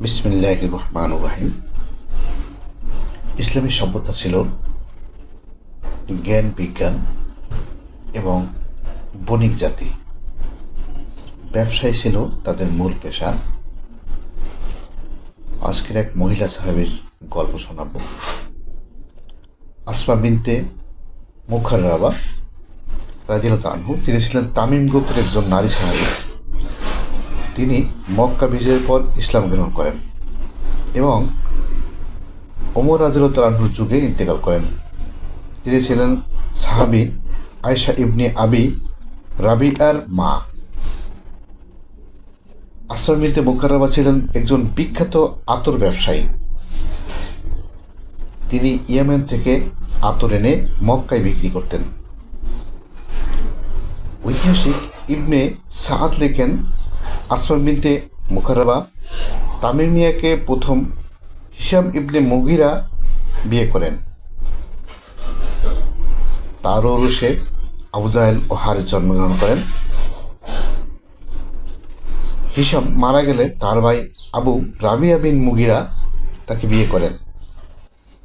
বিসমিল্লাহ রহমান রাহিম। ইসলামী সভ্যতা ছিল জ্ঞান, বিজ্ঞান এবং বণিক জাতি। ব্যবসায় ছিল তাদের মূল পেশা। আজকের এক মহিলা সাহেবের গল্প শোনাব। আসমা বিনতে মুখাররাবা রাজিল তানহু তিনি ছিলেন তামিম গোত্রের একজন নারী সাহাবী। তিনি মক্কা বিজয়ের পর ইসলাম গ্রহণ করেন এবং ওমর রাজুল্লাহর যুগে ইন্তেকাল করেন। তিনি ছিলেন সাহাবি আয়সা ইবনে আবি রাবিআর মা। আসরমিতে মুখারাবা ছিলেন একজন বিখ্যাত আতর ব্যবসায়ী। তিনি ইয়েমেন থেকে আতর এনে মক্কায় বিক্রি করতেন। ঐতিহাসিক ইবনে সাদ লেখেন আসমান বিনতে মুখারাবা তামির মিয়াকে প্রথম হিসাম ইবনে মুগিরা বিয়ে করেন। তারও রুশে আবু জাহেল ও হারের জন্মগ্রহণ করেন। হিসাম মারা গেলে তার ভাই আবু রাবিয়া বিন মুগিরা তাকে বিয়ে করেন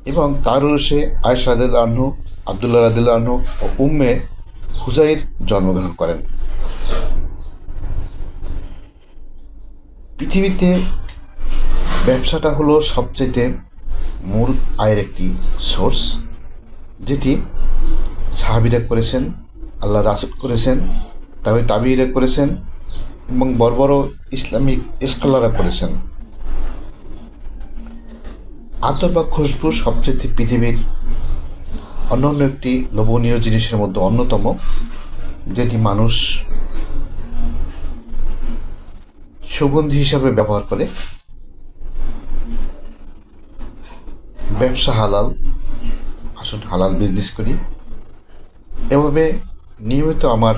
এবং তার রুশে আয়সা রাদিল্লা আহ্ন আবদুল্লাহ রাদিল্লা ও উম্মে হুজাইর জন্মগ্রহণ করেন। পৃথিবীতে ব্যবসাটা হলো সবচেয়ে মূল আয়ের একটি সোর্স, যেটি সাহাবিরা করেছেন, আল্লাহ রাসুদ করেছেন তবে তাবিরা করেছেন এবং বড় বড় ইসলামিক স্কলাররা করেছেন। আতর বা খুশবু সবচেয়ে পৃথিবীর অন্যান্য একটি লোভনীয় জিনিসের মধ্যে অন্যতম, যেটি মানুষ সুগন্ধি হিসাবে ব্যবহার করে। ব্যবসা হালাল, আসুন হালাল বিজনেস করি। এভাবে নিয়মিত আমার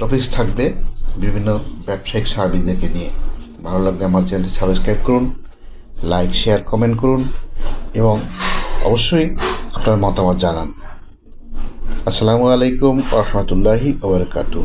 টপিকস থাকবে বিভিন্ন ব্যবসায়িক সার্ভিসদেরকে নিয়ে। ভালো লাগলে আমার চ্যানেলটি সাবস্ক্রাইব করুন লাইক শেয়ার কমেন্ট করুন এবং অবশ্যই আপনার মতামত জানান। আসসালামু আলাইকুম রহমতুল্লাহি ওবরকাতু